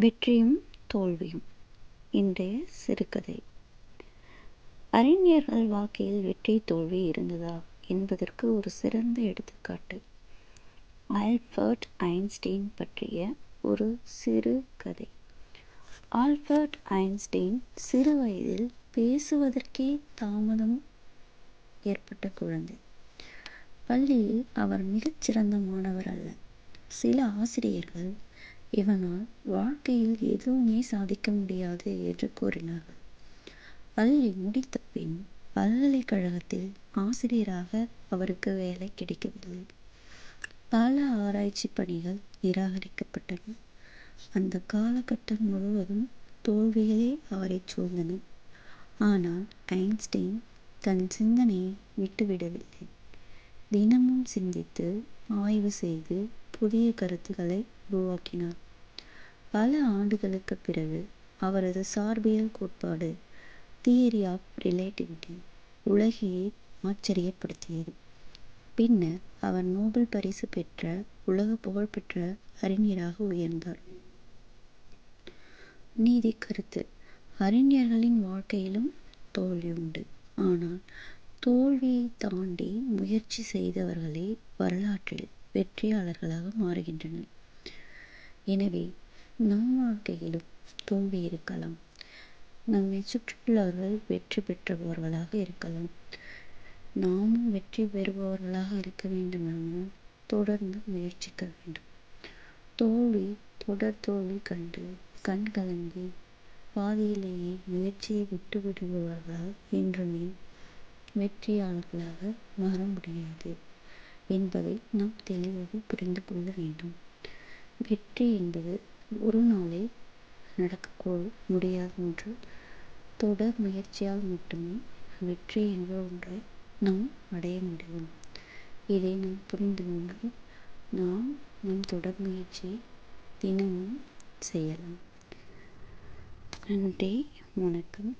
வெற்றியும் தோல்வியும் இன்றைய சிறுகதை. அறிஞர்கள் வாழ்க்கையில் வெற்றி தோல்வி இருந்ததா என்பதற்கு ஒரு சிறந்த எடுத்துக்காட்டு. ஆல்பர்ட் ஐன்ஸ்டீன் பற்றிய ஒரு சிறு கதை. ஆல்பர்ட் ஐன்ஸ்டீன் சிறு வயதில் பேசுவதற்கே தாமதம் ஏற்பட்ட குழந்தை. பள்ளியில் அவர் மிகச்சிறந்த மாணவர் அல்ல. சில ஆசிரியர்கள் இவனால் வாழ்க்கையில் எதுவுமே சாதிக்க முடியாது என்று கூறினார். பள்ளி முடித்த பின் பல்கலைக்கழகத்தில் ஆசிரியராக அவருக்கு வேலை கிடைக்கவில்லை. பல ஆராய்ச்சி பணிகள் நிராகரிக்கப்பட்டன. அந்த காலகட்டம் முழுவதும் தோல்விகளே அவரை சூழ்ந்தன. ஆனால் ஐன்ஸ்டீன் தன் சிந்தனையை விட்டுவிடவில்லை. தினமும் சிந்தித்து ஆய்வு செய்து புதிய கருத்துக்களை உருவாக்கினார். பல ஆண்டுகளுக்கு பிறகு அவரது சார்பியல் கோட்பாடு தியரி ஆஃப் ரிலேட்டிவிட்டி உலகையே ஆச்சரியப்படுத்தியது. பின்னர் அவர் நோபல் பரிசு பெற்ற உலக புகழ்பெற்ற அறிஞராக உயர்ந்தார். நீதி கருத்து. அறிஞர்களின் வாழ்க்கையிலும் தோல்வி உண்டு. ஆனால் தோல்வியை தாண்டி முயற்சி செய்தவர்களே வரலாற்றில் வெற்றியாளர்களாக மாறுகின்றனர் எனவே நம் வாழ்க்கையிலும் தோல்வி இருக்கலாம். நம்மை சுற்றியுள்ளவர்கள் வெற்றி பெற்றவர்களாக இருக்கலாம். நாமும் வெற்றி பெறுபவர்களாக இருக்க வேண்டுமானால் தொடர்ந்து முயற்சிக்க வேண்டும். தோல்வி தொடர் தோல்வி கண்டு கண் கலங்கி பாதியிலேயே முயற்சியை விட்டு விடுபவர்களால் என்றுமே வெற்றியாளர்களாக மாற முடியாது. என்பதை நாம் தெளிவாக புரிந்து கொள்ள வேண்டும். வெற்றி என்பது ஒரு நாளில் நடக்க முடியாத ஒன்று தொடர் முயற்சியால் மட்டுமே வெற்றி என்ற ஒன்றை நாம் அடைய முடியும். இதை நாம் புரிந்து கொண்டு நாம் நம் தொடர் முயற்சியை தினமும் செய்யலாம். நன்றி வணக்கம்.